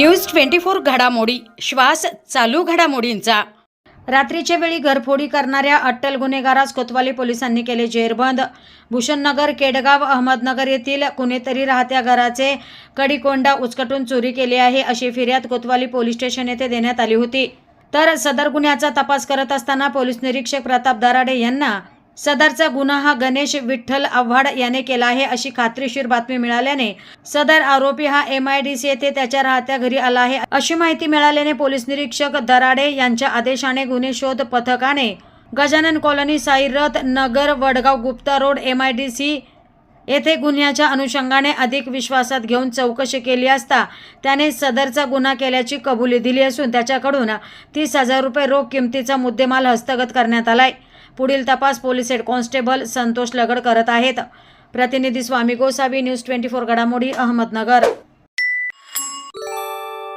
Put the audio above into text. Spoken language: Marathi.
न्यूज ट्वेंटी फोर घडामोडी. श्वास चालू घडामोडींचा. रात्रीच्या वेळी घरफोडी करणाऱ्या अट्टल गुन्हेगारास कोतवाली पोलिसांनी केले जेरबंद. भूषणनगर केडगाव अहमदनगर येथील कुणीतरी राहत्या घराचे कडीकोंडा उचकटून चोरी केली आहे अशी फिर्याद कोतवाली पोलीस स्टेशन येथे देण्यात आली होती. तर सदर गुन्ह्याचा तपास करत असताना पोलीस निरीक्षक प्रताप दराडे यांना सदरचा गुन्हा हा गणेश विठ्ठल आव्हाड याने केला आहे अशी खात्रीशीर बातमी मिळाल्याने सदर आरोपी हा एम आय डी सी येथे त्याच्या राहत्या घरी आला आहे. अशी माहिती मिळाल्याने पोलीस निरीक्षक दराडे यांच्या आदेशाने गुन्हे शोध पथकाने Gajanan colony Sairath Nagar Wadgaon Gupta road M I D C येथे गुन्ह्याच्या अनुषंगाने अधिक विश्वासात घेऊन चौकशी केली असता त्याने सदरचा गुन्हा केल्याची कबुली दिली असून त्याच्याकडून तीस हजार रुपये रोख किमतीचा मुद्देमाल हस्तगत करण्यात आलाय. पुढील तपास police head constable Santosh Lagad करत आहेत. प्रतिनिधी Swami Gosavi news twenty four घडामोडी अहमदनगर.